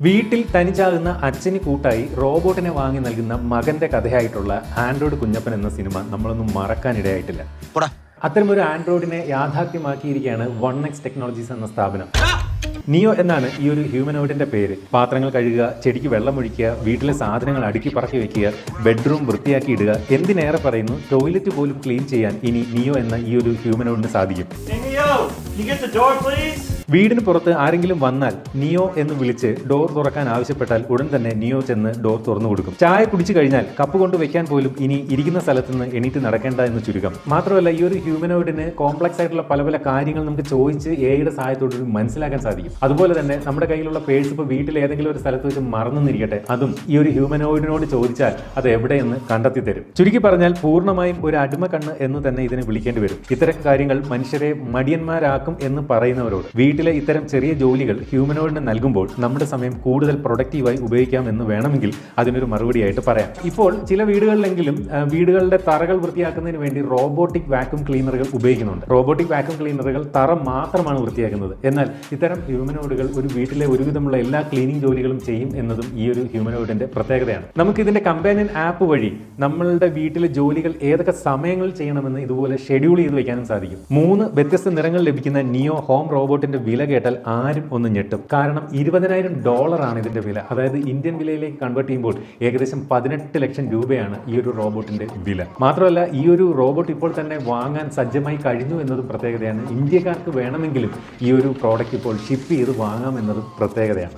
വീട്ടിൽ തനിച്ചാകുന്ന അച്ഛന് കൂട്ടായി റോബോട്ടിനെ വാങ്ങി നൽകുന്ന മകന്റെ കഥയായിട്ടുള്ള ആൻഡ്രോയിഡ് കുഞ്ഞപ്പൻ എന്ന സിനിമ നമ്മളൊന്നും മറക്കാനിടയായിട്ടില്ല അത്തരമൊരു ആൻഡ്രോയിഡിനെ യാഥാർത്ഥ്യമാക്കിയിരിക്കുകയാണ് വൺ എക്സ് ടെക്നോളജീസ് എന്ന സ്ഥാപനം. നിയോ എന്നാണ് ഈ ഒരു ഹ്യൂമനോയിഡിന്റെ പേര്. പാത്രങ്ങൾ കഴുകുക ചെടിക്ക് വെള്ളമൊഴിക്കുക വീട്ടിലെ സാധനങ്ങൾ അടുക്കി പറക്കി വെക്കുക ബെഡ്റൂം വൃത്തിയാക്കി ഇടുക എന്തിനേറെ പറയുന്നു ടോയ്ലറ്റ് പോലും ക്ലീൻ ചെയ്യാൻ ഇനി നിയോ എന്ന ഈ ഒരു ഹ്യൂമനോയിഡിന് സാധിക്കും. വീടിന് പുറത്ത് ആരെങ്കിലും വന്നാൽ നിയോ എന്ന് വിളിച്ച് ഡോർ തുറക്കാൻ ആവശ്യപ്പെട്ടാൽ ഉടൻ തന്നെ നിയോ ചെന്ന് ഡോർ തുറന്നു കൊടുക്കും. ചായ കുടിച്ചു കഴിഞ്ഞാൽ കപ്പ് കൊണ്ട് വെക്കാൻ പോലും ഇനി ഇരിക്കുന്ന സ്ഥലത്ത് നിന്ന് എണീറ്റ് നടക്കേണ്ട എന്ന് ചുരുക്കം. മാത്രമല്ല ഈ ഒരു ഹ്യൂമനോയിഡിന് കോംപ്ലക്സ് ആയിട്ടുള്ള പല പല കാര്യങ്ങൾ നമുക്ക് ചോദിച്ച് എയുടെ സഹായത്തോട് മനസ്സിലാക്കാൻ സാധിക്കും. അതുപോലെ തന്നെ നമ്മുടെ കയ്യിലുള്ള പേഴ്സ് ഇപ്പോൾ വീട്ടിൽ ഏതെങ്കിലും ഒരു സ്ഥലത്ത് വെച്ച് മറന്നെന്നിരിക്കട്ടെ അതും ഈ ഒരു ഹ്യൂമനോയിഡിനോട് ചോദിച്ചാൽ അത് എവിടെയെന്ന് കണ്ടെത്തി തരും. ചുരുക്കി പറഞ്ഞാൽ പൂർണമായും ഒരു അടിമ കണ്ണ് എന്ന് തന്നെ ഇതിനെ വിളിക്കേണ്ടി വരും. ഇത്തരം കാര്യങ്ങൾ മനുഷ്യരെ മടിയന്മാരാക്കും എന്ന് പറയുന്നവരോട്. വീട്ടിലെ ഇത്തരം ചെറിയ ജോലികൾ ഹ്യൂമനോയിഡിന് നൽകുമ്പോൾ നമ്മുടെ സമയം കൂടുതൽ പ്രൊഡക്റ്റീവായി ഉപയോഗിക്കാം എന്ന് വേണമെങ്കിൽ അതിനൊരു മറുപടിയായിട്ട് പറയാം. ഇപ്പോൾ ചില വീടുകളിലെങ്കിലും വീടുകളുടെ തറകൾ വൃത്തിയാക്കുന്നതിന് വേണ്ടി റോബോട്ടിക് വാക്യൂം ക്ലീനറുകൾ ഉപയോഗിക്കുന്നുണ്ട്. റോബോട്ടിക് വാക്യൂം ക്ലീനറുകൾ തറ മാത്രമാണ് വൃത്തിയാക്കുന്നത്. എന്നാൽ ഇത്തരം ഹ്യൂമനോയിഡുകൾ ഒരു വീട്ടിലെ ഒരുവിധമുള്ള എല്ലാ ക്ലീനിങ് ജോലികളും ചെയ്യും എന്നതും ഈ ഒരു ഹ്യൂമനോയിഡിന്റെ പ്രത്യേകതയാണ്. നമുക്ക് ഇതിന്റെ കമ്പാനിയൻ ആപ്പ് വഴി നമ്മളുടെ വീട്ടിലെ ജോലികൾ ഏതൊക്കെ സമയങ്ങളിൽ ചെയ്യണമെന്ന് ഇതുപോലെ ഷെഡ്യൂൾ ചെയ്ത് വെക്കാനും സാധിക്കും. മൂന്ന് വ്യത്യസ്ത നിറങ്ങൾ ലഭിക്കുന്ന നിയോ ഹോം റോബോട്ടിന്റെ വില കേട്ടാൽ ആരും ഒന്ന് ഞെട്ടും. കാരണം ഇരുപതിനായിരം ഡോളറാണ് ഇതിന്റെ വില. അതായത് ഇന്ത്യൻ വിലയിലേക്ക് കൺവേർട്ട് ചെയ്യുമ്പോൾ ഏകദേശം പതിനെട്ട് ലക്ഷം രൂപയാണ് ഈ ഒരു റോബോട്ടിന്റെ വില. മാത്രമല്ല ഈ ഒരു റോബോട്ട് ഇപ്പോൾ തന്നെ വാങ്ങാൻ സജ്ജമായി കഴിഞ്ഞു എന്നതും പ്രത്യേകതയാണ്. ഇന്ത്യക്കാർക്ക് വേണമെങ്കിലും ഈ ഒരു പ്രോഡക്റ്റ് ഇപ്പോൾ ഷിപ്പ് ചെയ്ത് വാങ്ങാം എന്നതും പ്രത്യേകതയാണ്.